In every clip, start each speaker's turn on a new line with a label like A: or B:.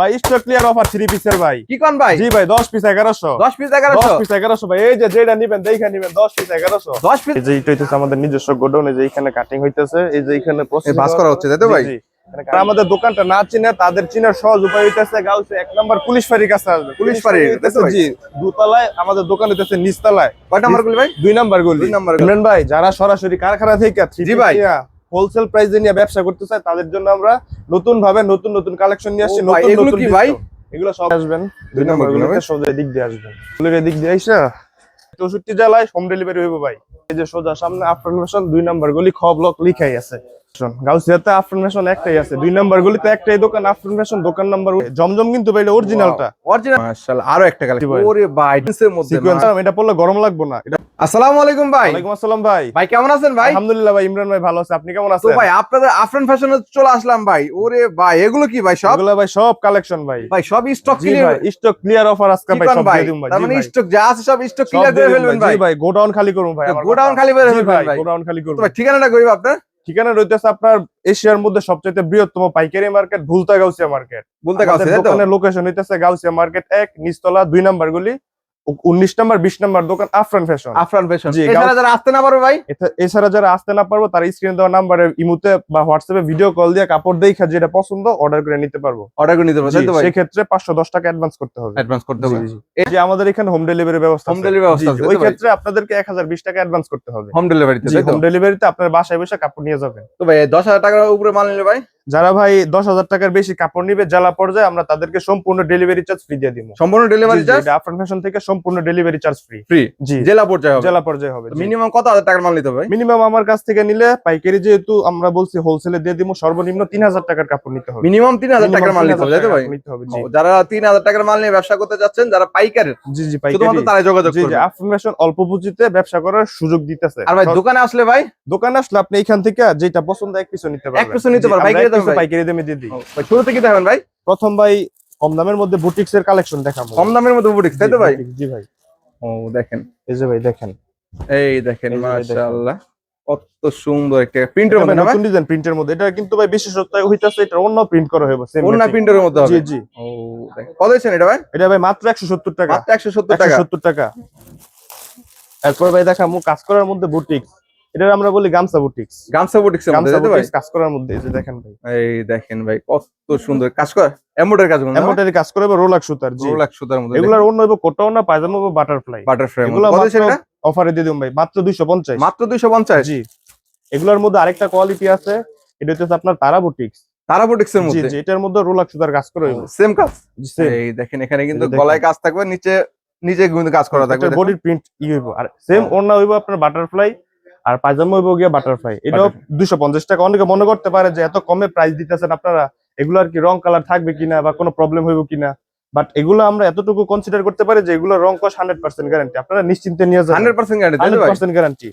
A: ভাই stock clear offer three পিসের ভাই।
B: কি কোন ভাই?
A: জি ভাই দশ পিস ভাই এই যে যেটা নিবেন দেখে নিবেন দশ পিস এগারোশো।
B: দশ পিস
A: এই যে এটা হইতেছে আমাদের নিজস্ব গোডাউন এই যে এখানে কাটিং হইতেছে এই যে এখানে processing
B: ভাঁজ করা হচ্ছে, তাই তো ভাই?
A: আমাদের দোকানটা না চিনে তাদের চিনার সহজ উপায় হইতেছে গাউসে এক নম্বর পুলিশ ফাঁড়ির কাছে আসবে।
B: পুলিশ?
A: জি। দুতলায় আমাদের দোকান হইতেছে নিচতলায়।
B: কয় নাম্বার গুলি ভাই?
A: দুই নাম্বার গলি।
B: দুই নাম্বার।
A: ভাই যারা সরাসরি কারখানা থেকে
B: জি ভাই।
A: হোলসেল প্রাইসে নিয়ে ব্যবসা করতে চাই তাদের জন্য আমরা নতুন ভাবে নতুন নতুন কালেকশন নিয়ে আসছি নতুন নতুন
B: কি ভাই?
A: এগুলো সব আসবেন দুই নাম্বার সোজা এদিক দিয়ে আসবেন। ফুলের দিক দিয়ে আইসা? চৌষট্টি জেলায় হোম ডেলিভারি হইব ভাই। এই যে সোজা সামনে আফটার ফ্যাশন দুই নম্বর গলি খ ব্লক লিখাই আছে। গাউসিয়াতে আফরমেশন একটাই আছে। দুই নাম্বার গলিতে একটাই দোকান আফরমেশন দোকান নাম্বার জমজম কিন্তু ভাই অরিজিনালটা
B: অরিজিনাল মাশাআল্লাহ আরও একটা কালেকশন ওরে ভাই জিন্সের মধ্যে
A: সিকোয়েন্স এটা পড়লে গরম লাগবো না। এটা
B: আসসালামু আলাইকুম ভাই।
A: ওয়ালাইকুম আসসালাম ভাই।
B: ভাই কেমন আছেন ভাই?
A: আলহামদুলিল্লাহ ভাই ইমরান ভাই ভালো আছে। আপনি কেমন
B: তো
A: আছেন?
B: ভাই আপনাদের আফরান ফ্যাশনে চলে আসলাম ভাই। ওরে ভাই এগুলো কি ভাই সব?
A: এগুলো ভাই সব কালেকশন ভাই।
B: ভাই সব stock
A: clear stock clear offer আজকে ভাই সব দিয়ে দিম ভাই।
B: তার মানে স্টক যা আছে সব স্টক ক্লিয়ার করে ফেলবেন
A: ভাই।
B: ভাই।
A: গোডাউন খালি করুন ভাই
B: গোডাউন খালি করে ফেলবেন
A: ভাই গোডাউন খালি
B: তো
A: করুন।
B: ভাই ঠিকানাটা কইব আপনার?
A: ঠিকানা রইতেছে আপনার এশিয়ার মধ্যে সবচেয়ে বৃহত্তম পাইকারি মার্কেট ভুলতা গাউসিয়া মার্কেট।
B: ভুলতা
A: দোকানের লোকেশন হইতেছে গাউসিয়া মার্কেট এক নিচতলা দুই নাম্বার গলি। উনিশ নাম্বার বিশ নাম্বার দোকান আফরান ফ্যাশন
B: আফরান ফ্যাশন এছাড়া যারা আসতে না পারবে ভাই?
A: এছাড়া যারা আসতে না পারব তারা স্ক্রিনে দেওয়া নাম্বারে ইমুতে বা হোয়াটসঅ্যাপে ভিডিও কল দিয়ে কাপড় দেখা যেটা পছন্দ অর্ডার করে নিতে পারব।
B: অর্ডার করে নিতে পারবে তাই তো ভাই?
A: সেক্ষেত্রে পাঁচশো দশ টাকা অ্যাডভান্স করতে হবে।
B: অ্যাডভান্স করতে হবে।
A: এই যে আমাদের এখানে হোম ডেলিভারি ব্যবস্থা আছে।
B: delivery ব্যবস্থা আছে,
A: ওই ক্ষেত্রে আপনাদেরকে এক হাজার বিশ টাকা অ্যাডভান্স করতে হবে।
B: হোম ডেলিভারিতে
A: হোম ডেলিভারিতে আপনার বাসায় বসে কাপড় নিয়ে যাবেন।
B: তো ভাই দশ হাজার টাকার উপরে মাল নিলে ভাই?
A: যারা ভাই দশ হাজার টাকার বেশি কাপড় নিবে জেলা পর্যায়ে আমরা তাদেরকে সম্পূর্ণ ডেলিভারি চার্জ ফ্রি দিয়ে দিব।
B: সম্পূর্ণ ডেলিভারি চার্জ
A: আফরান ফ্যাশন থেকে সম্পূর্ণ ডেলিভারি চার্জ ফ্রি
B: ফ্রি
A: জি।
B: জেলা পর্যায়ে হবে?
A: জেলা পর্যায়ে হবে
B: মিনিমাম কত হাজার টাকার মাল নিতে হবে
A: মিনিমাম আমার কাছ থেকে নিলে পাইকারি যেহেতু আমরা বলছি হোলসেলে দিয়ে দিব সর্বনিম্ন তিন হাজার টাকার কাপড় নিতে হবে।
B: মিনিমাম তিন হাজার টাকার মাল নিতে হবে তাই তো ভাই?
A: নিতে হবে জি।
B: যারা তিন হাজার টাকার মাল নিয়ে ব্যবসা করতে যাচ্ছেন যারা পাইকারের
A: জি জি পাইকারি।
B: শুধুমাত্র
A: পাইকারি
B: তারাই যোগাযোগ করবে।
A: আফরান ফ্যাশন অল্প পুঁজিতে ব্যবসা করার সুযোগ দিতেছে।
B: আর ভাই দোকানে আসলে ভাই?
A: দোকানে আসলে আপনি এখান থেকে যেটা পছন্দ এক পিছু নিতে পারবেন।
B: piece ও নিতে পারবেন,
A: আমরা
B: পাইকারি দামে
A: দিয়ে দিই।
B: শুরুতে কি দেখাবেন ভাই।
A: প্রথম ভাই কম দামের মধ্যে বুটিক্স এর কালেকশন দেখাবো।
B: কম দামের মধ্যে বুটিক্স তাই তো ভাই?
A: জি ভাই।
B: ও দেখেন।
A: এই যে ভাই দেখেন।
B: এই দেখেন। মাশাআল্লাহ। কত সুন্দর একটা প্রিন্টের মধ্যে না
A: নতুন ডিজাইন প্রিন্টের মধ্যে। এটা কিন্তু ভাই বিশেষত্ব হইতাছে এটা অন্য প্রিন্ট করা হইব সেম
B: অন্য প্রিন্টের মধ্যে হবে?
A: জি জি।
B: ও কত দিচ্ছেন এটা ভাই?
A: এটা ভাই মাত্র 170 টাকা।
B: মাত্র একশো সত্তর টাকা।
A: 170 টাকা। এরপর ভাই দেখামু কাজ করার মধ্যে বুটিক্স। এটা আমরা বলি গামছা বুটিক্স।
B: গামছা
A: গামছা বুটিক্স কাজ করার মধ্যে এই যে দেখেন ভাই।
B: এই দেখেন ভাই কত সুন্দর কাজ কর। এমব্রয়ডারি কাজ করুন
A: এমব্রয়ডারি কাজ করে রোলাক সুতার জি।
B: রোলাক সুতার মধ্যে
A: এগুলার অন্য কোটাও না পায়জামা হইব বাটারফ্লাই।
B: বাটারফ্লাই
A: এগুলো
B: কত দিচ্ছেন এটা
A: অফারে দিয়ে দিম ভাই মাত্র 250
B: মাত্র
A: জি। এগুলোর মধ্যে আরেকটা কোয়ালিটি আছে এটা হচ্ছে আপনার তারা বুটিক্স।
B: তারা বুটিক্সের
A: জি
B: মধ্যে?
A: জি এটার মধ্যে রোলাক সুতার কাজ করে
B: সেম কাজ? এই দেখেন এখানে কিন্তু গলায় কাজ থাকবে নিচে নিচে কিন্তু কাজ করা থাকবে।
A: বডির প্রিন্ট ই হইব। আর সেম ওড়না হইব আপনার বাটারফ্লাই আর পায়জামা হইব গিয়া বাটারফ্লাই এটাও দুশো পঞ্চাশ টাকা। অনেকে মনে করতে পারে যে এত কমে প্রাইস দিতেছেন আপনারা এগুলো আর কি রং কালার থাকবে কিনা বা কোনো প্রবলেম হইব কিনা? বাট এগুলো আমরা এতটুকু কনসিডার করতে পারি যে এগুলো রং কস হান্ড্রেড পার্সেন্ট গ্যারান্টি আপনারা নিশ্চিন্তে নিয়ে যান
B: hundred percent guarantee hundred percent
A: guarantee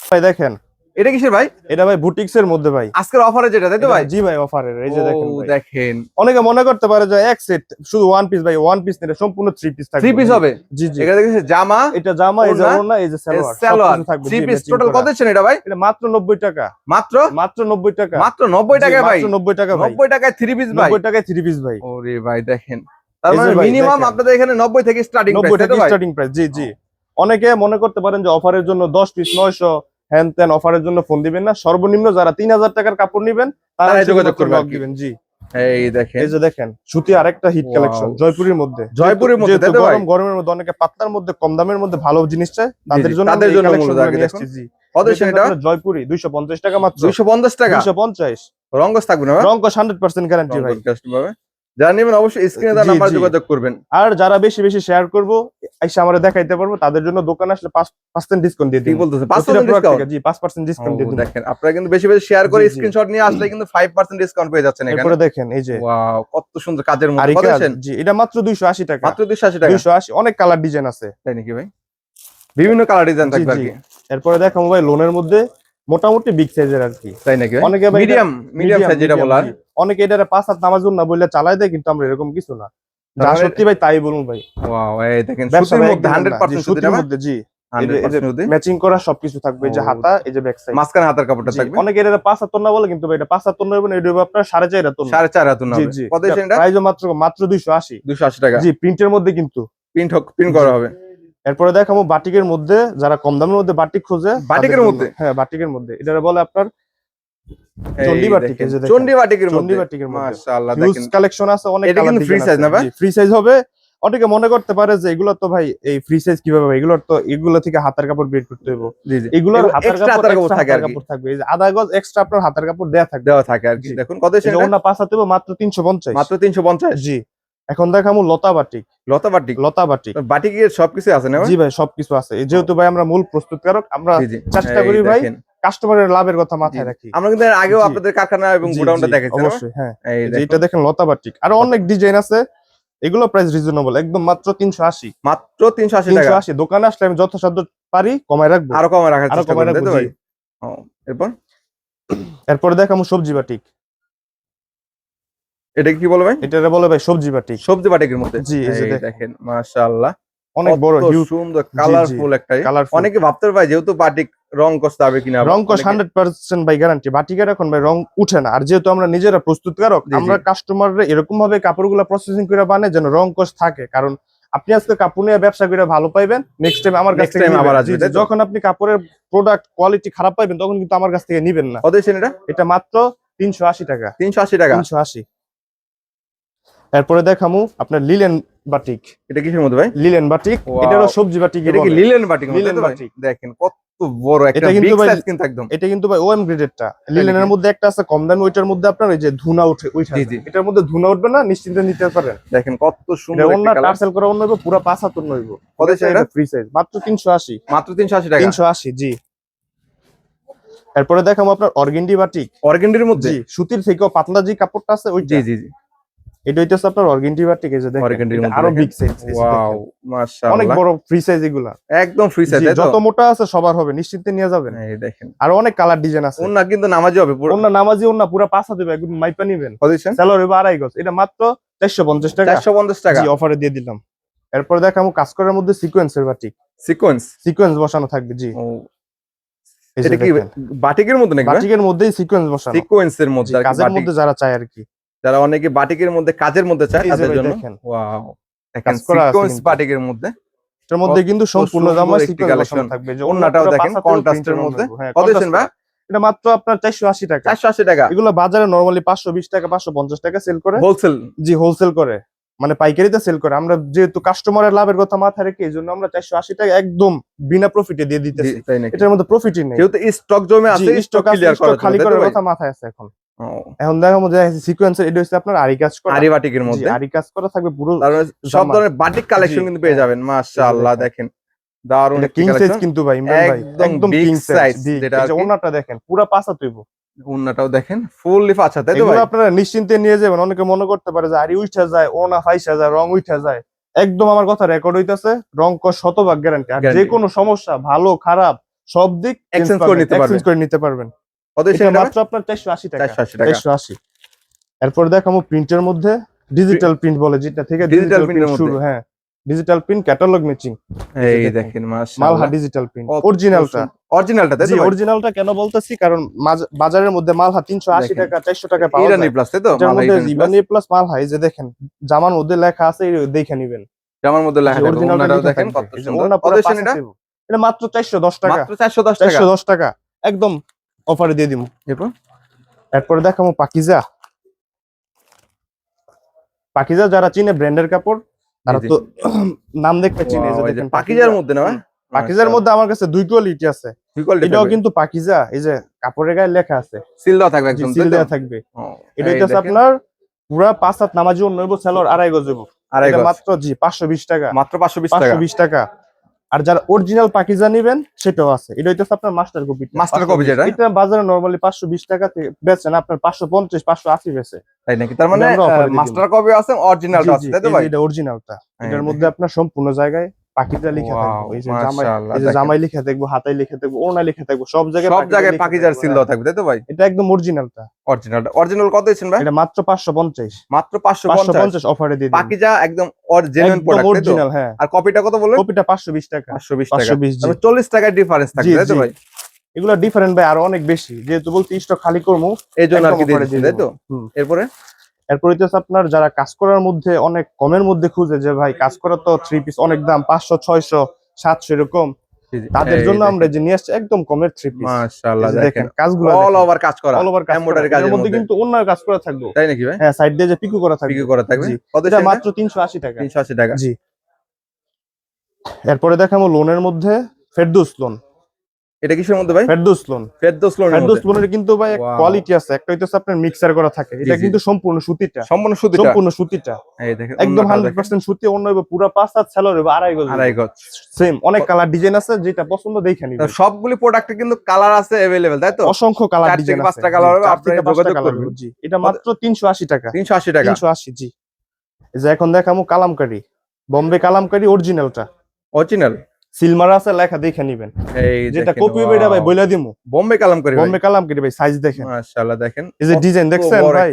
B: ভাই
A: দেখেন
B: এটা কিসের ভাই?
A: এটা ভাই বুটিক্স এর মধ্যে ভাই।
B: আজকের অফারে যেটা তাই তো ভাই?
A: জি ভাই অফারের এই যে দেখেন
B: দেখেন।
A: অনেকে মনে করতে পারে যে এক সেট শুধু ওয়ান পিস ভাই ওয়ান পিস নিলে সম্পূর্ণ থ্রি পিস থাকবে
B: থ্রি পিস হবে?
A: জি জি।
B: এখানে দেখেন জামা
A: এটা জামা এই যে
B: ওড়না,
A: এই যে সালোয়ার
B: সালোয়ার।
A: থাকবে
B: থ্রি পিস টোটাল কত দিচ্ছেন এটা ভাই?
A: এটা মাত্র 90 টাকা।
B: মাত্র?
A: মাত্র 90 টাকা।
B: মাত্র নব্বই
A: জি,
B: টাকায় ভাই।
A: মাত্র 90 টাকা ভাই।
B: নব্বই টাকায় থ্রি পিস ভাই।
A: 90 টাকায় থ্রি পিস ভাই।
B: ওরে ভাই দেখেন। তার মানে মিনিমাম আপনাদের এখানে নব্বই থেকে স্টার্টিং
A: 90
B: প্রাইস
A: টাকা
B: ভাই?
A: স্টার্টিং প্রাইস জি জি। অনেকে মনে করতে পারেন যে অফারের জন্য 10 পিস 900 হ্যান ত্যান অফারের জন্য ফোন দিবেন না। সর্বনিম্ন যারা 3000 টাকার কাপড় নিবেন তারা
B: যোগাযোগ
A: যোগাযোগ
B: করবে
A: করবে
B: আর কি।
A: দিবেন। জি।
B: এই দেখেন।
A: এই যে দেখেন সুতি আরেকটা হিট কালেকশন জয়পুরের মধ্যে।
B: জয়পুরের মধ্যে?
A: গরম গরমের মধ্যে অনেকে পাতলার মধ্যে কম দামের মধ্যে ভালো জিনিস চায় তাদের জন্য
B: তাদের জন্য
A: জি।
B: কত এটা
A: জয়পুরি 250 টাকা মাত্র।
B: দুইশো পঞ্চাশ টাকা?
A: 250
B: রঙ্গস থাকবে না?
A: রংকশ 100% গ্যারান্টি ভাই।
B: রঙ্গস পাবে। যারা নেবেন অবশ্যই স্ক্রিনে তার নাম্বার যোগাযোগ করবেন।
A: আর যারা বেশি বেশি শেয়ার করব এসে আমরা দেখাইতে পারব তাদের জন্য দোকান আসলে পার্সেন্ট ডিসকাউন্ট দিয়ে দিই
B: বলতেছে পাঁচ
A: জি পাঁচ পার্সেন্ট ডিসকাউন্ট দিয়ে
B: দেখেন আপনারা কিন্তু বেশি বেশি শেয়ার করে। স্ক্রিনশট নিয়ে আসলে কিন্তু ফাইভ পার্সেন্ট ডিসকাউন্ট পেয়ে যাচ্ছেন এখানে।
A: এরপরে দেখেন এই যে।
B: কত সুন্দর কাজের মধ্যে
A: জি এটা মাত্র 280 টাকা।
B: মাত্র দুইশো আশি টাকা?
A: 280 অনেক কালার ডিজাইন আছে।
B: তাই নাকি ভাই? বিভিন্ন কালার ডিজাইন থাকবে আর কি।
A: এরপরে দেখাবো ভাই লোনের মধ্যে মোটামুটি বিগ সাইজের আর কি।
B: তাই নাকি
A: অনেকে
B: মিডিয়াম মিডিয়াম সাইজ যেটা বলার।
A: অনেকে এটা পাঁচ হাত নামাজুন না বললে চালাই দেয় কিন্তু আমরা এরকম কিছু না। যা সত্যি ভাই তাই বলুন ভাই।
B: ওয়াও এই দেখেন সুতির মধ্যে
A: একদম
B: হান্ড্রেড
A: না, জি,
B: পার্সেন্ট সুতি
A: সুতির মধ্যে জি। ম্যাচিং করা সবকিছু থাকবে যে হাতা এই যে ব্যাক সাইড
B: মাঝখানে হাতের কাপড়টা থাকবে?
A: অনেকে এটা পাঁচ হাত না বলে কিন্তু এটা পাঁচ হাত না হবে এটা হবে আপনার সাড়ে চার হাত
B: সাড়ে চার হাত
A: জি
B: কত এটা?
A: প্রাইস মাত্র মাত্র দুইশো আশি।
B: দুশো আশি টাকা।
A: জি প্রিন্টের মধ্যে কিন্তু।
B: প্রিন্ট প্রিন্ট করা হবে।
A: এরপরে দেখাবো বাটিকের মধ্যে যারা কম দামের মধ্যে বাটিক খোঁজে
B: বাটিকের মধ্যে?
A: হ্যাঁ বাটিকের মধ্যে। এটা বলে আপনার অনেক মনে করতে পারে যে এগুলো তো ভাই এই ফ্রি সাইজ কীভাবে এগুলোর তো এগুলো থেকে হাতের কাপড় বের করতে হবে এগুলোর হাতের কাপড় থাকবে। আধা গজ এক্সট্রা আপনার হাতের কাপড় থাকবে
B: দেওয়া থাকে আর কি। দেখুন কত
A: মাত্র তিনশো পঞ্চাশ।
B: মাত্র তিনশো পঞ্চাশ?
A: জি। এখন দেখামু লতা বাটিক।
B: লতা বাটিক?
A: লতা বাটিক।
B: বাটিকের সবকিছু আছে না
A: জি ভাই সবকিছু আছে। যেহেতু ভাই আমরা মূল প্রস্তুতকারক আমরা চেষ্টা করি ভাই। কাস্টমারের লাভের কথা মাথায়। রাখি।
B: আমরা কিন্তু আগেও আপনাদের কারখানা এবং গোডাউনটা দেখেছি
A: অবশ্যই হ্যাঁ।
B: এই
A: এই যে
B: দেখুন,
A: লতা বাটিক আরও অনেক ডিজাইন আছে এগুলো প্রাইস রিজনেবল একদম মাত্র তিনশো আশি।
B: মাত্র তিনশো আশি
A: তিনশো
B: টাকা
A: আশি দোকানে আসলে আমি যথাসাধ্য পারি কমায় রাখব।
B: আরও কমে রাখার
A: আরও
B: চেষ্টা
A: কমায়
B: তাই
A: রাখব
B: ভাই? এরপর?
A: এরপরে দেখামু সবজি বাটিক
B: এটা কি বলো ভাই?
A: এটা বলে ভাই সবজি বাটিক
B: সবজি বাটিকের মধ্যে।
A: জি, এই যে দেখেন।
B: মাশাআল্লাহ।
A: অনেক বড় হিউজ
B: সুন্দর কালারফুল একটা অনেকে ভাবতে পারে যেহেতু বাটিক রং কষতে হবে কিনা?
A: রং কস হান্ড্রেড পার্সেন্ট বাই গ্যারান্টি বাটিকের এখন ভাই রং উঠে না। আর যেহেতু আমরা নিজেরা প্রস্তুতকারক। আমরা কাস্টমার এরকম ভাবে কাপড়গুলো প্রসেসিং করে বানে যেন রং কস থাকে। কারণ আপনি আজকে কাপড় নিয়ে ব্যবসা করে ভালো পাইবেন নেক্সট টাইম আমার কাছ থেকে
B: আবার আসবে?
A: যখন আপনি কাপড়ের প্রোডাক্ট কোয়ালিটি খারাপ পাইবেন তখন কিন্তু আমার কাছ থেকে নিবেন না।
B: কত এটা?
A: এটা মাত্র তিনশো আশি টাকা।
B: তিনশো আশি টাকা?
A: তিনশো আশি। এরপরে দেখামু আপনার লিলেন বাটিক
B: এটা কিসের মধ্যে ভাই?
A: Linen
B: batik.
A: এটারও সবজি বাটিক
B: এটা কি লিলেন বাটিক
A: লিলেন। বাটিক
B: দেখেন কত বড় একটা
A: কিন্তু ভাই-
B: কিন্তু একদম।
A: এটা কিন্তু ভাই ওএম গ্রেডেরটা লিলেনের মধ্যে একটা আছে কম দামি ওইটার মধ্যে আপনার ওই যে ধুনা উঠে উঠে
B: জি,
A: আসে।
B: জি।
A: এটার মধ্যে ধুনা উঠবে না নিশ্চিন্তে নিতে পারেন
B: দেখেন কত
A: এটা
B: সুন্দর একটা colour।
A: টার্সেল করা অন্য হইব পুরো পাঁচ হাতুর নইব
B: কত এটা?
A: ফ্রি সাইজ মাত্র
B: টাকা?
A: জি। এরপরে দেখাবো আপনার অর্গেন্ডি বাটিক।
B: অর্গেন্ডির মধ্যে?
A: সুতির থেকেও পাতলা যে কাপড়টা আছে ওইটা।
B: জি জি জি।
A: এটা হইতেছে আপনার অর্গেন্ডি বাটিক এই যে দেখেন
B: আরও
A: বিগ সাইজ
B: ওয়াও
A: অনেক বড় ফ্রি সাইজ এগুলা।
B: একদম ফ্রি সাইজ
A: যত মোটা আছে সবার হবে নিশ্চিন্তে নিয়ে যাবেন।
B: এই দেখেন।
A: আরও অনেক কালার ডিজাইন আছে।
B: ওন্না কিন্তু নামাজি হবে পুরো
A: অন্য নামাজি অন্য পুরো পাঁচা দেবে একদম মাইপা নিবেন।
B: দিচ্ছেন
A: স্যালার হইব আড়াই গজ। এটা মাত্র চারশো পঞ্চাশ টাকা।
B: চারশো পঞ্চাশ টাকা।
A: জি অফারে দিয়ে দিলাম। এরপর দেখাবো কাজ করার মধ্যে সিকোয়েন্সের বাটিক
B: সিকোয়েন্স
A: সিকোয়েন্স বসানো থাকবে জি।
B: এটা কি বাটিকের মধ্যে নাকি
A: বাটিকের মধ্যেই সিকোয়েন্স বসানো।
B: সিকোয়েন্সের মধ্যে
A: কাজের মধ্যে যারা চায় আর কি।
B: যারা অনেকে বাটিকের মধ্যে কাজের মধ্যে চায় তাদের জন্য। ওয়াও দেখেন সিকোয়েন্স বাটিকের মধ্যে।
A: এটার মধ্যে কিন্তু সম্পূর্ণ জামা সিকোয়েন্স থাকবে। যে
B: ওড়নাটাও দেখেন,
A: পাঁচাতেও
B: contrast এর
A: print
B: মধ্যে।
A: হ্যাঁ,
B: কত
A: contrast
B: ভাই?
A: এটা মাত্র আপনার চারশো আশি টাকা। এগুলো বাজারে নর্মালি টাকা পাঁচশো পঞ্চাশ টাকা সেল করে।
B: হোলসেল
A: জি হোলসেল করে। মানে পাইকারিতে সেল করে। আমরা যেহেতু কাস্টমারের লাভের কথা মাথায় রেখে এই জন্য আমরা চারশো আশি টাকা একদম বিনা প্রফিটে দিয়ে দিতেছি।
B: তাই
A: এটার মধ্যে প্রফিটই নেই।
B: যেহেতু স্টক জমে আছে স্টক
A: খালি করার কথা মাথায় আছে এখন। এখন দেখা মধ্যে সিকোয়েন্সের এটা হচ্ছে আপনার আরি কাজ করা।
B: আরি বাটিকের মধ্যে।
A: আরি কাজ করা থাকবে পুরো
B: সব ধরনের বাটিক কালেকশন কিন্তু পেয়ে। যাবেন মাশাআল্লাহ
A: দেখেন।
B: একটি
A: কিং সাইজ কিন্তু ভাই
B: একদম
A: কিং সাইজ
B: যেটা
A: ওনাটা দেখেন পুরো পাঁচা তুইব
B: উন্নাটাও দেখেন ফুললি তাই তো ভাই?
A: আপনারা নিশ্চিন্তে নিয়ে যাবেন। অনেকে মনে করতে পারে যে আরি উঠা যায় ওনা ফাইসা যায় রং উঠা যায়। একদম আমার কথা রেকর্ড হইতাছে রং কস শতভাগ গ্যারান্টি আর যে কোনো সমস্যা ভালো খারাপ সব দিক
B: করে
A: এক্সচেঞ্জ করে নিতে পারবেন।
B: কত
A: এটা
B: সেটা
A: মাত্র আপনার টাকা।
B: টাকা।
A: এরপর প্রিন্টের মধ্যে ডিজিটাল প্রিন্ট বলে যেটা থেকে ডিজিটাল প্রিন্ট শুরু হ্যাঁ ডিজিটাল প্রিন্ট ক্যাটালগ ম্যাচিং
B: এই
A: দেখেন। মালহা ডিজিটাল প্রিন্ট অরিজিনালটা
B: অরিজিনালটা তাই তো
A: অরিজিনালটা কেন বলতেছি? কারণ বাজারের মধ্যে মালহা তিনশো আশি
B: দেখেন।
A: টাকা চারশো টাকা পাওয়া
B: ইরানি প্লাস তাই তো? ইরানি
A: প্লাস মালহা এই যে দেখেন জামার মধ্যে লেখা আছে এই দেখে নিবেন।
B: জামার মধ্যে লেখা
A: অরিজিনালটা
B: দেখেন। কত সুন্দর। এটা
A: মাত্র চারশো দশ টাকা।
B: মাত্র চারশো দশ টাকা।
A: চারশো দশ টাকা। একদম অফারে দিয়ে দিব
B: এরপর?
A: এরপরে দেখাবো পাকিজা। পাকিজা যারা চিনে ব্র্যান্ডের কাপড় তারা। তো নাম দেখতে চিনে
B: পাকিজার মধ্যে না
A: পাকিজার মধ্যে আমার কাছে দুই কোয়ালিটি আছে। এটাও কিন্তু পাকিজা এই যে কাপড়ের গায়ে লেখা আছে।
B: সিল দেওয়া থাকবে একদম
A: সিল? দেওয়া থাকবে। এটা
B: দেখেন,
A: আপনার পুরা পাঁচ হাত নামাজি অন্য হইব সেলর আড়াই গজ
B: আড়াই।
A: মাত্র জি পাঁচশো বিশ টাকা।
B: মাত্র পাঁচশো বিশ টাকা।
A: বিশ টাকা। আর যারা অরিজিনাল পাকিজা নিবেন সেটাও আছে। এটা হইতেছে আপনার মাস্টার কপি
B: মাস্টার কপি যেটা?
A: এটা বাজারে নরমালি পাঁচশো বিশ টাকা থেকে বেচেন আপনার পাঁচশো পঞ্চাশ পাঁচশো আশি বেচে।
B: তাই নাকি? তার মানে মাস্টার কপি আছে অরিজিনালটা আছে তাই তো ভাই?
A: এটা অরিজিনালটা
B: হ্যাঁ,
A: এটার মধ্যে আপনার সম্পূর্ণ জায়গায় পাকিজা লিখা থাকবে। এই যে জামাই এই যে। জামাই লিখা থাকবে হাতায় লিখা থাকবে ওড়না লিখা থাকবে সব জায়গায়
B: সব জায়গায় পাকিজার সিল
A: হ্যাঁ।
B: দেওয়া থাকবে তাই তো ভাই?
A: এটা একদম অরিজিনালটা
B: অরিজিনাল অরিজিনাল কত দিচ্ছেন ভাই?
A: এটা মাত্র পাঁচশো পঞ্চাশ।
B: মাত্র পাঁচশো
A: পাঁচশো
B: পঞ্চাশ
A: পঞ্চাশ অফারে দিয়ে দিন।
B: পাকিজা একদম
A: একদম
B: প্রোডাক্ট
A: অরিজিনাল হ্যাঁ।
B: আর কপিটা কত বললেন?
A: কপিটা পাঁচশো বিশ টাকা।
B: পাঁচশো বিশ টাকা।
A: পাঁচশো বিশ জি।
B: তবে চল্লিশ টাকার ডিফারেন্স থাকবে তাই তো ভাই?
A: এগুলো ডিফারেন্ট ভাই আরও অনেক বেশি। যেহেতু বলতে স্টক খালি করব
B: এই জন্য আর কি তাই তো। এরপরে?
A: এরপর হইতেছে আপনার যারা কাজ করার মধ্যে অনেক কমের মধ্যে খুঁজে যে ভাই কাজ করার তো থ্রি পিস অনেক দাম পাঁচশো ছয়শো সাতশো এরকম। তাদের জন্য আমরা যে নিয়ে আসছি একদম কমের থ্রি পিস
B: মাশাআল্লাহ
A: দেখেন কাজগুলো
B: অল ওভার কাজ করা
A: অল ওভার কাজ
B: এমব্রয়ডারি। কাজের
A: মধ্যে কিন্তু অন্য কাজ করা থাকবে।
B: তাই নাকি ভাই?
A: হ্যাঁ সাইড দিয়ে যে পিকু করা থাকবে।
B: পিকু করা থাকবে।
A: এটা মাত্র তিনশো আশি টাকা।
B: তিনশো আশি টাকা।
A: জি। এরপরে দেখাবো লোনের মধ্যে ফেরদৌস লোন
B: এটা কিসের মধ্যে ভাই
A: ফেরদৌস লোন
B: ফেরদৌস লোনের
A: ফেরদৌস
B: মধ্যে
A: লোনের কিন্তু ভাই
B: Wow.
A: কোয়ালিটি আছে একটা হইতেছে আপনার মিক্সার করা থাকে এটা
B: জি।
A: কিন্তু সম্পূর্ণ সুতিটা
B: সম্পূর্ণ সুতিটা
A: সম্পূর্ণ সুতিটা
B: এই দেখেন
A: একদম
B: অন্যটাও
A: হান্ড্রেড
B: দেখেন।
A: পার্সেন্ট সুতি অন্য হইবে পুরো পাঁচ হাত স্যালোর হইবে আড়াই গজ
B: আড়াই গজ
A: সেম অনেক কালার ডিজাইন আছে যেটা পছন্দ দেখে নিবে
B: তা সবগুলি প্রোডাক্টে কিন্তু কালার আছে अवेलेबल তাই তো
A: অসংখ্য কালার
B: চার থেকে
A: ডিজাইন
B: পাঁচটা colour হবে, আপনারা যোগাযোগ করবেন।
A: করবেন জি এটা মাত্র 380 টাকা
B: তিনশো আশি টাকা
A: 380 জি এই যে এখন দেখামু কালামকারী বম্বে কালামকারী অরিজিনালটা
B: অরিজিনাল
A: সিলমার আছে লেখা দেখে নিবেন। যেটা কপি বেটা ভাই বইলা দিমু।
B: বোম্বে কালাম করে
A: বম্বে কালামকারী ভাই সাইজ দেখেন।
B: মাশাআল্লাহ দেখেন।
A: এই যে ডিজাইন দেখছেন ভাই?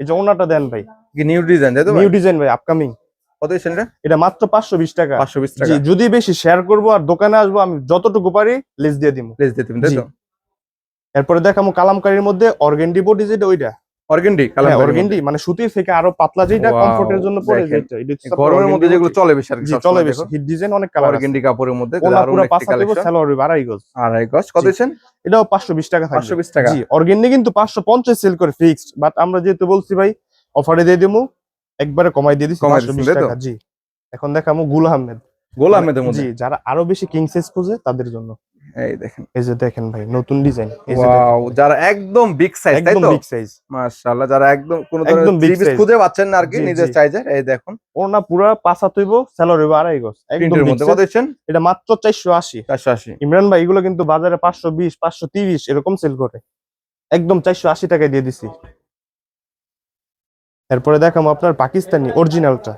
A: এই যে ওনাটা দেন ভাই।
B: কি নিউ ডিজাইন তাই তো ভাই?
A: নিউ ডিজাইন ভাই আপকামিং
B: কত এটা?
A: এটা মাত্র 520 টাকা।
B: 520 টাকা।
A: যদি বেশি শেয়ার করব আর দোকানে আসব আমি যতটুকু পারি লেস দিয়ে দিমু।
B: প্লিজ দিতে তাই তো?
A: এরপরে দেখামু কালামকারীর মধ্যে অর্গেন্ডি বডি যেটা ওইটা।
B: অর্গেন্ডি কালাম
A: হ্যাঁ অর্গেন্ডি মানে সুতির থেকে আরও পাতলা যেটা কমফোর্টের জন্য পরে যেটা
B: গরমের মধ্যে যেগুলো চলে বেশি আর
A: চলে বেশি হিট ডিজাইন অনেক কালার
B: অর্গেন্ডি কাপড়ের মধ্যে
A: পুরো
B: একটি
A: পাঁচা দেবো স্যালোয়ার আড়াই গজ।
B: আড়াই গজ কত। দিচ্ছেন?
A: এটাও পাঁচশো বিশ টাকা থাকবে।
B: 520 টাকা।
A: জি অর্গেন্ডি কিন্তু পাঁচশো পঞ্চাশ সেল করে ফিক্সড বাট আমরা যেহেতু বলছি ভাই অফারে দিয়ে দেবো একবারে কমাই দিয়ে পাঁচশো
B: দিচ্ছেন, তাই
A: টাকা। জি এখন দেখামো গুল আহমেদ।
B: গোল আহমেদের মধ্যে।
A: জি যারা আরও বেশি কিং সাইজ খুঁজে তাদের জন্য।
B: এই দেখেন।
A: এই যে দেখেন ভাই নতুন ডিজাইন এই যে
B: ওয়াও যারা একদম বিগ সাইজ তাই
A: একদম বিগ সাইজ
B: মাশাআল্লাহ যারা একদম কোন
A: একদম
B: পিস খুঁজে পাচ্ছেন না আর কি নিজের সাইজের এই দেখুন।
A: ওনা পুরা পাঁচা হইব আড়াই গজ। একদম
B: মধ্যে কত দিচ্ছেন?
A: এটা মাত্র চারশো আশি।
B: চারশো আশি।
A: ইমরান ভাই এগুলো কিন্তু বাজারে পাঁচশো বিশ পাঁচশো তিরিশ এরকম সেল করে। একদম চারশো আশি টাকায় দিয়ে দিছি। এরপরে দেখাবো আপনার পাকিস্তানি অরিজিনালটা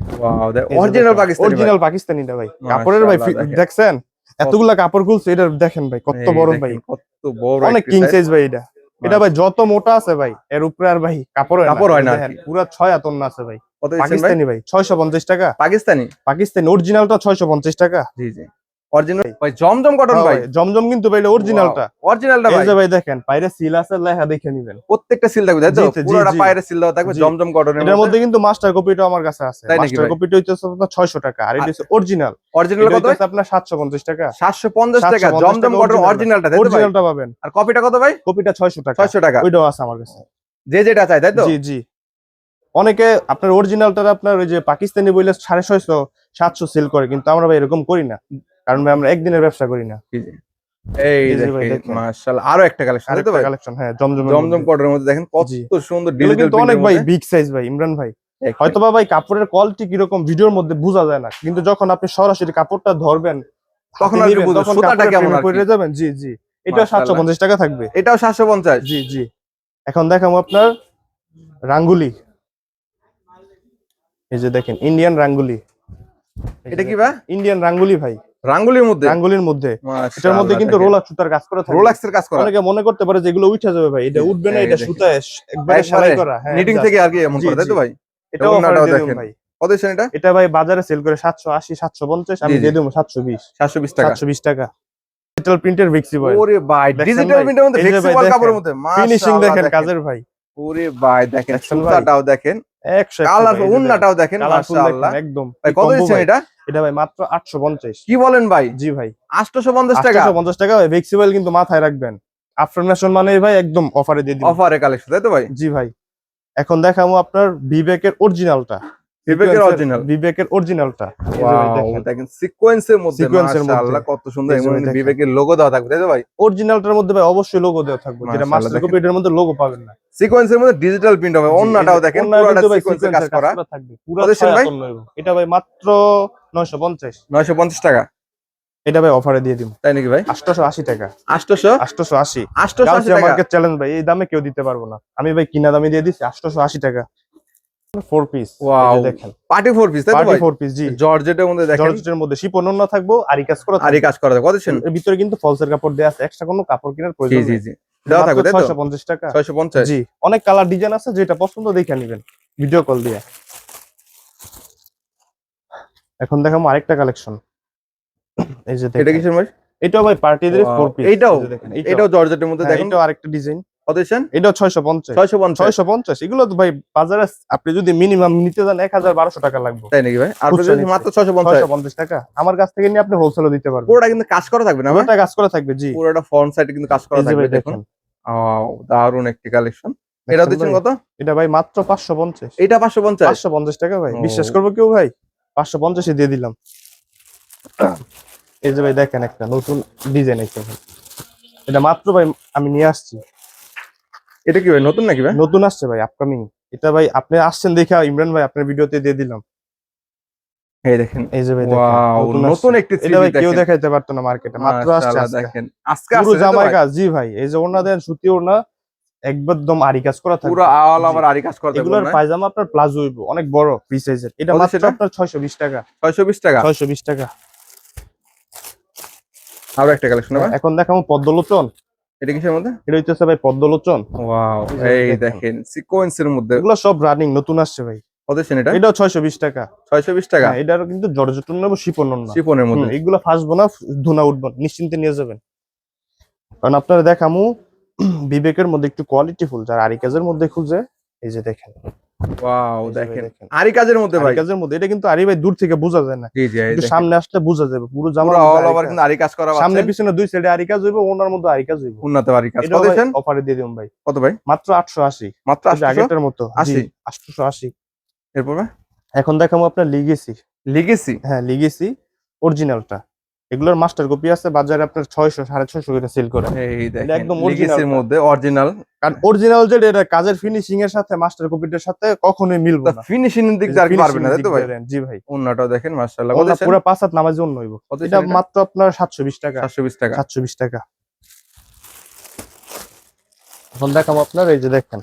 B: ওয়াও অরিজিনাল পাকিস্তানি
A: অরিজিনাল পাকিস্তানিটা ভাই। কাপড়ের ভাই দেখছেন? এতগুলা কাপড় খুলছে এটা দেখেন ভাই কত বড় ভাই।
B: কত বড়
A: অনেক কিং সাইজ ভাই এটা। এটা ভাই যত মোটা আছে ভাই এর উপরে আর ভাই কাপড়
B: কাপড় হয় না
A: পুরো ছয় আতন আছে ভাই।
B: ভাই?
A: পাকিস্তানি ভাই ছয়শো পঞ্চাশ টাকা।
B: পাকিস্তানি?
A: পাকিস্তানি অরিজিনালটা ছয়শো পঞ্চাশ টাকা।
B: জি জি। অরিজিনাল ভাই জমজম কটন
A: হ্যাঁ
B: ভাই।
A: জমজম কিন্তু ভাই অরিজিনালটা
B: অরিজিনালটা ভাই।
A: ভাই দেখেন সিল আছে লেখা দেখে নিবেন।
B: প্রত্যেকটা সিল থাকবে তাই তো
A: জি, জি,
B: পুরোটা
A: জি।
B: সিল দেওয়া থাকবে জমজম কটনের
A: এটার মধ্যে। কিন্তু মাস্টার কপিটা আমার কাছে আছে। মাস্টার কপিটা হচ্ছে আপনার টাকা আর এটা হচ্ছে অরিজিনাল
B: অরিজিনাল কত
A: হচ্ছে আপনার টাকা।
B: জমজম কটন অরিজিনালটা
A: অরিজিনালটা পাবেন।
B: আর কপিটা কত ভাই?
A: কপিটা ছয়শো টাকা।
B: ছয়শো টাকা।
A: ওইটাও আছে আমার কাছে।
B: যে যেটা চাই তাই তো?
A: জি জি। অনেকে আপনার অরিজিনালটা আপনার ওই যে পাকিস্তানি বইলে সাড়ে ছয়শো সাতশো সেল করে কিন্তু আমরা ভাই এরকম করি না। কারণ ভাই আমরা একদিনের ব্যবসা করি না।
B: এই। মাশাআল্লাহ আরও একটা কালেকশন
A: কালেকশন হ্যাঁ জমজম
B: জমজম কটনের মধ্যে দেখেন কত সুন্দর
A: কিন্তু অনেক ভাই বিগ সাইজ ভাই ইমরান ভাই। হয়তো বা ভাই কাপড়ের কোয়ালিটি কীরকম ভিডিওর মধ্যে বোঝা যায় না। কিন্তু যখন আপনি সরাসরি কাপড়টা ধরবেন
B: তখন আর বুঝবেন, সুতাটা কেমন।
A: পড়ে যাবেন। জি জি। এটা
B: মাশাআল্লাহ।
A: সাতশো পঞ্চাশ টাকা থাকবে।
B: এটাও সাতশো পঞ্চাশ।
A: জি জি। এখন দেখাবো আপনার রাঙ্গুলি। এই যে দেখেন ইন্ডিয়ান রাঙ্গুলি।
B: এটা কি ভাই?
A: ইন্ডিয়ান রাঙ্গুলি ভাই।
B: রাঙ্গুলির মধ্যে?
A: রাঙ্গুলির মধ্যে। এটার মধ্যে কিন্তু রোলার সুতার কাজ করা থাকে।
B: রোলাক্স এর কাজ করা।
A: অনেকে মনে করতে পারে যে এগুলো উঠে যাবে ভাই এটা উঠবে না এটা
B: দেখেন।
A: সুতায় একবারে সেলাই করা। হ্যাঁ
B: নিটিং থেকে আর কি এমন করে তাই তো ভাই?
A: এটাও দিয়ে
B: দেখেন।
A: ভাই।
B: কত এটা
A: এটা ভাই বাজারে সেল করে সাতশো আশি সাতশো পঞ্চাশ আমি
B: জি, জি।
A: দিয়ে দেবো সাতশো বিশ।
B: সাতশো বিশ টাকা।
A: সাতশো বিশ টাকা। ডিজিটাল প্রিন্টের ভিক্সি বয়
B: ওরে ভাই ডিজিটাল প্রিন্টের মধ্যে
A: দেখেন।
B: কাপড়ের মধ্যে
A: ফিনিশিং দেখেন কাজের ভাই।
B: ওরে ভাই দেখেন সুতাটাও দেখেন।
A: একশো
B: কালার উন্নাটাও দেখেন মাশাআল্লাহ।
A: একদম।
B: ভাই কত দিচ্ছেন এটা?
A: এটা ভাই মাত্র আটশো পঞ্চাশ।
B: কি বলেন ভাই?
A: জি ভাই।
B: আটশোশো পঞ্চাশ টাকা?
A: আটশো পঞ্চাশ টাকা ভাই ফ্লেক্সিবল কিন্তু মাথায় রাখবেন। আফটারনেশন মানে ভাই একদম অফারে দিয়ে দিন
B: অফারে কালেকশন তাই তো ভাই?
A: জি ভাই। এখন দেখাবো আপনার বিবেকের অরিজিনালটা
B: বিবেকের অরিজিনাল
A: বিবেকের অরিজিনালটা
B: দেখেন। সিকোয়েন্সের মধ্যে। মাশাআল্লাহ কত সুন্দর। বিবেকের লোগো দেওয়া থাকবে তাই তো ভাই?
A: অরিজিনালটার মধ্যে ভাই অবশ্যই লোগো দেওয়া থাকবে। যেটা মাস্টার। কপি এটার মধ্যে লোগো পাবেন না।
B: সিকোয়েন্সের মধ্যে ডিজিটাল প্রিন্ট হবে। অন্যটাও দেখেন পুরোটা সিকোয়েন্সের কাজ করা।
A: থাকবে। পুরো
B: দিচ্ছেন ভাই?
A: এটা ভাই মাত্র 950
B: 950 টাকা?
A: এটা ভাই অফারে দিয়ে দিব।
B: তাই নাকি ভাই?
A: 880 টাকা।
B: 800
A: 880
B: 880
A: গাউসিয়া
B: টাকা?
A: মার্কেট চ্যালেঞ্জ ভাই এই দামে কেউ দিতে পারব না। আমি ভাই কিনা দামে দিয়ে দিচ্ছি 880 টাকা। Four piece
B: Wow.
A: দেখেন।
B: Party four
A: piece
B: party
A: four piece জি।
B: জর্জেটের মধ্যে দেখেন।
A: জর্জেটের মধ্যে শিপন অন্য থাকব আরি কাজ করা
B: আর এই কাজ করা কত দিচ্ছেন
A: এর ভিতরে কিন্তু ফলসের কাপড় দেওয়া আছে এক্সট্রা কোনো কাপড় কেনার প্রয়োজন
B: দেওয়া থাকবে
A: পঞ্চাশ টাকা।
B: পঞ্চাশ।
A: জি। অনেক কালার ডিজাইন আছে যেটা পছন্দ দেখে নিবেন। ভিডিও কল দিয়ে। এখন দেখাবো আরেকটা কালেকশন এই যে
B: এটা কিসের ভাই
A: এটাও ভাই পার্টি ড্রেস ফোর পিস
B: এইটাও?
A: দেখেন
B: এটাও। জর্জেটের মধ্যে
A: হ্যাঁ,
B: দেখেন।
A: এটাও আরেকটা ডিজাইন এটাও পঞ্চাশ।
B: ছয়শো পঞ্চাশ।
A: ছয়শো পঞ্চাশ। এগুলো তো ভাই বাজারে আপনি যদি মিনিমাম নিতে যান এক হাজার বারোশো টাকা লাগবে।
B: তাই নাকি ভাই? আর যদি মাত্র ছয়শো পঞ্চাশ।
A: ছয়শো পঞ্চাশ টাকা। আমার কাছ থেকে নিয়ে আপনি হোলসেলও দিতে পারবেন।
B: পুরোটা কিন্তু কাজ করা থাকবে না
A: পুরোটা কাজ করা থাকবে জি।
B: পুরোটা ফ্রন্ট সাইডে কিন্তু কাজ করা থাকবে দেখুন। দারুণ একটি কালেকশন এটা দিচ্ছেন? কত?
A: এটা ভাই মাত্র পাঁচশো পঞ্চাশ।
B: এটা পাঁচশো পঞ্চাশ?
A: পাঁচশো পঞ্চাশ টাকা ভাই। বিশ্বাস করব কেউ ভাই? পাঁচশো পঞ্চাশে দিয়ে দিলাম। এই যে ভাই দেখেন একটা নতুন ডিজাইন একটা ভাই। এটা মাত্র ভাই আমি নিয়ে আসছি।
B: এটা কি ভাই নতুন নাকি ভাই?
A: নতুন আসছে ভাই আপকামিং এটা ভাই আপনি আসছেন দেখে ইমরান ভাই আপনার ভিডিওতে দিয়ে দিলাম।
B: এই দেখেন।
A: এই যে ভাই
B: নতুন একটি
A: এটা ভাই কেউ। দেখাইতে পারতো না মার্কেটে মাত্র আসছে।
B: দেখেন। আজকে
A: পুরো জি ভাই। এই যে ওনা দেন সুতি ওনা একদম আরি কাজ করা থাকবে।
B: পুরো আওয়াল
A: জি।
B: আবার আরি কাজ করতে
A: এগুলোর পায়জামা আপনার প্লাজো হইব অনেক বড় ফ্রি সাইজের এটা মাত্র আপনার ছয়শো বিশ টাকা।
B: ছয়শো বিশ টাকা?
A: ছয়শো বিশ টাকা।
B: আরও একটা কালেকশন ভাই
A: এখন দেখাবো পদ্মলোচন।
B: এটা কিসের মধ্যে?
A: এটা হইতেছে ভাই পদ্মলোচন।
B: ওয়াও
A: এই দেখেন।
B: সিকোয়েন্সের মধ্যে।
A: এগুলো সব রানিং নতুন আসছে ভাই।
B: কত দিচ্ছেন এটা?
A: এটাও ছয়শো বিশ টাকা।
B: ছয়শো বিশ টাকা?
A: হ্যাঁ, এটারও কিন্তু জর্জটন নেব শিপন না।
B: শিপনের মধ্যে।
A: এগুলো ফাঁসবো না ধুনা উঠবো নিশ্চিন্তে নিয়ে যাবেন। কারণ আপনারা দেখামু বিবেকের মধ্যে একটু কোয়ালিটি ফুল যারা আরি কাজের মধ্যে খুঁজে এই যে দেখেন।
B: ওয়াও দেখেন। আরি কাজের মধ্যে ভাই।
A: কাজের মধ্যে এটা কিন্তু আরি ভাই দূর থেকে বোঝা যায় না।
B: জি।
A: সামনে আসলে বোঝা যাবে পুরো জামা
B: অল ওভার কিন্তু আরি কাজ করা
A: সামনে পিছনে দুই সাইডে আরি কাজ হইব ওনার মধ্যে আরি কাজ হইব
B: উন্নত আরি কাজ কত দিচ্ছেন?
A: অফারে দিয়ে দিন ভাই।
B: কত ভাই?
A: মাত্র আটশো আশি।
B: মাত্র
A: ওই যে
B: 800
A: আগেরটার মতো।
B: আশি?
A: আটশো আশি।
B: এরপর ভাই?
A: এখন দেখাবো আপনার লিগেসি
B: লিগেসি
A: হ্যাঁ লিগেসি অরিজিনালটা এগুলোর মাস্টার কপি আছে বাজারে আপনার ছয়শো সাড়ে ছয়শো করে সেল করে।
B: এই দেখেন
A: একদম
B: লিগেসির মধ্যে অরিজিনাল
A: কারণ অরিজিনাল যেটা এটা কাজের ফিনিশিং এর সাথে মাস্টার কপিটার সাথে কখনোই মিলবে না।
B: ফিনিশিং দিক কি পারবে না তাই তো ভাই?
A: জি ভাই।
B: অন্যটাও দেখেন মাশাআল্লাহ।
A: ওটা পুরো পাঁচ হাত নামাজ জন্য হইব। এটা মাত্র আপনার সাতশো বিশ টাকা।
B: 720 টাকা।
A: সাতশো বিশ টাকা। এখন দেখাবো আপনার এই যে দেখেন।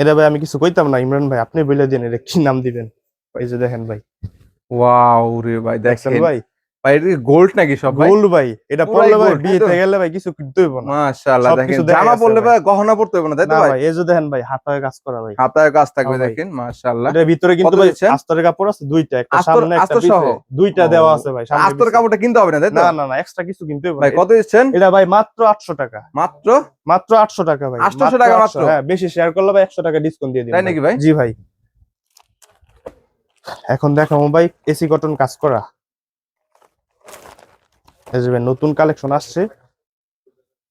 A: এটা ভাই আমি কিছু কইতাম না ইমরান ভাই আপনি বলে দিন এটা কি নাম দিবেন? এই যে দেখেন ভাই।
B: ওয়াও রে ভাই
A: দেখছেন
B: দেখেন।
A: ভাই?
B: ভাই এটা গোল্ড নাকি সব
A: গোল্ড ভাই এটা পড়লে ভাই বিয়েতে গেলে ভাই কিছু কিনতে হইব না।
B: মাশাআল্লাহ দেখেন জামা পরলে
A: ভাই।
B: গহনা পড়তে হবে না তাই তো ভাই?
A: এই যে দেখেন ভাই হাতায় কাজ করা ভাই।
B: হাতায় কাজ থাকবে। দেখেন মাশাআল্লাহ।
A: এটার ভিতরে কিন্তু ভাই? আস্তরের কাপড় আছে দুইটা একটা সামনে একটা
B: সহ?
A: দুইটা দেওয়া আছে ভাই সামনে
B: আস্তর
A: পিছে।
B: কাপড়টা কিনতে হবে না তাই তো?
A: না না না এক্সট্রা কিছু কিনতে হবে
B: ভাই কত দিচ্ছেন?
A: এটা ভাই মাত্র আটশো টাকা।
B: মাত্র?
A: মাত্র আটশো টাকা ভাই
B: 800 টাকা মাত্র?
A: হ্যাঁ বেশি শেয়ার করলে ভাই একশো টাকা ডিসকাউন্ট দিয়ে দিন
B: তাই নাকি ভাই?
A: জি ভাই। এখন দেখাবো ভাই এসি কটন কাজ করা। এই যে নতুন কালেকশন আসছে।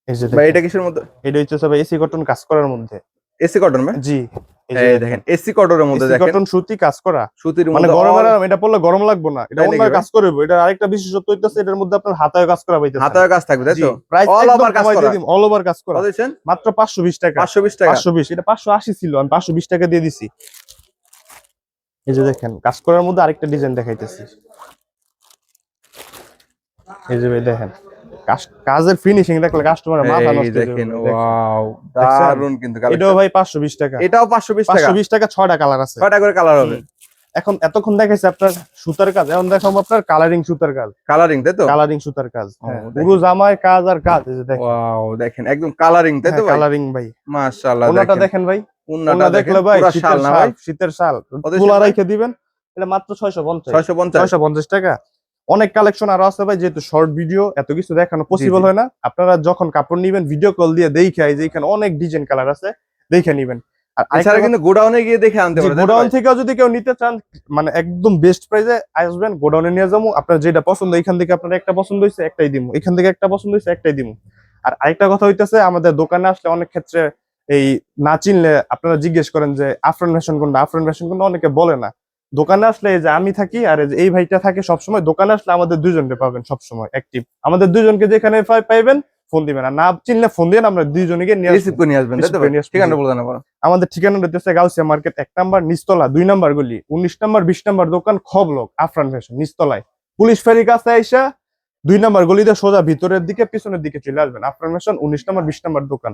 A: এই যে
B: ভাই এটা কিসের মধ্যে?
A: এটা হচ্ছে ভাই এসি কটন কাজ করার মধ্যে।
B: এসি কটন ভাই?
A: জি এই
B: দেখেন। এসি কটনের মধ্যে দেখেন।
A: কটন সুতি কাজ করা।
B: সুতির
A: মানে আরাম, এটা পড়লে গরম লাগবে না। এটা অন্য কাজ করবে এটা আরেকটা বিশেষত্ব হইতেছে এটার মধ্যে আপনার হাতায় কাজ করা পাইতেছে
B: হাতায় কাজ থাকবে তাই তো?
A: প্রাইস
B: All over কাজ করা?
A: অল ওভার কাজ করা। মাত্র পাঁচশো বিশ টাকা। এটা ছিল আমি পাঁচশো বিশ টাকা দিয়ে দিছি। এই যে দেখেন কাজ করার মধ্যে আরেকটা ডিজাইন দেখাইতেছি। এই যে ভাই দেখেন কাজ- কাজের ফিনিশিং দেখলে কাস্টমার মাথা নষ্ট
B: দেখেন ওয়াও দারুণ কিন্তু
A: এটাও ভাই পাঁচশো বিশ টাকা।
B: এটাও পাঁচশো বিশ টাকা?
A: পাঁচশো বিশ টাকা ছয়টা কালার আছে।
B: ছয়টা করে কালার হবে।
A: এখন এতক্ষণ দেখাইছে আপনার সুতার কাজ এখন দেখাবো আপনার কালারিং সুতার কাজ।
B: কালারিং তাই তো?
A: কালারিং সুতার কাজ হ্যাঁ। পুরো জামায় কাজ আর কাজ এই যে দেখেন।
B: ওয়াও দেখেন একদম কালারিং তাই তো ভাই?
A: কালারিং ভাই।
B: মাশাআল্লাহ
A: ওনাটা
B: দেখেন
A: ভাই।
B: উন্নাটা
A: দেখলে ভাই শীতের
B: শাল
A: শীতের শাল। তুলা রেখে দিবেন এটা মাত্র ছয়শো পঞ্চাশ।
B: 650
A: ছয়শো পঞ্চাশ টাকা। অনেক কালেকশন আরও আছে ভাই যেহেতু শর্ট ভিডিও এত কিছু দেখানো পসিবল হয় না। আপনারা যখন কাপড় নিবেন ভিডিও কল দিয়ে দেখে যে এখানে অনেক ডিজাইন কালার আছে দেখে নিবেন। আর
B: এছাড়া কিন্তু গোডাউনে গিয়ে দেখে আনতে পারে
A: গোডাউন থেকেও যদি কেউ নিতে চান মানে একদম বেস্ট প্রাইসে আসবেন গোডাউনে নিয়ে যাব। আপনার যেটা পছন্দ এখান থেকে আপনার একটা পছন্দ হয়েছে একটাই দিমু। এখান থেকে একটা পছন্দ হয়েছে একটাই দিমু। আর আরেকটা কথা হইতেছে আমাদের দোকানে আসলে অনেক ক্ষেত্রে এই না চিনলে আপনারা জিজ্ঞেস করেন যে আফরান ফ্যাশন কোনটা? আফরান ফ্যাশন কোনটা? অনেকে বলে না। দোকানে আসলে এই যে আমি থাকি আর এই যে এই ভাইটা থাকে সবসময় দোকানে আসলে আমাদের দুজনকে পাবেন সবসময় অ্যাক্টিভ আমাদের দুজনকে যেখানে পাইবেন ফোন দিবেন। আর না চিনলে ফোন দিবেন আমরা দুইজনকে নিয়ে
B: আসবেন ঠিকানা বলে দেন
A: আমাদের ঠিকানা হচ্ছে গাউসিয়া মার্কেট এক নাম্বার নিস্তলা দুই নাম্বার গলি উনিশ নাম্বার বিশ নাম্বার দোকান খবলক আফরান ফ্যাশন নিস্তলায় পুলিশ ফেরি কাছে আইসা দুই নাম্বার গলিতে সোজা ভিতরের দিকে পিছনের দিকে চলে আসবেন। আফরান ফ্যাশন উনিশ নাম্বার বিশ নাম্বার দোকান।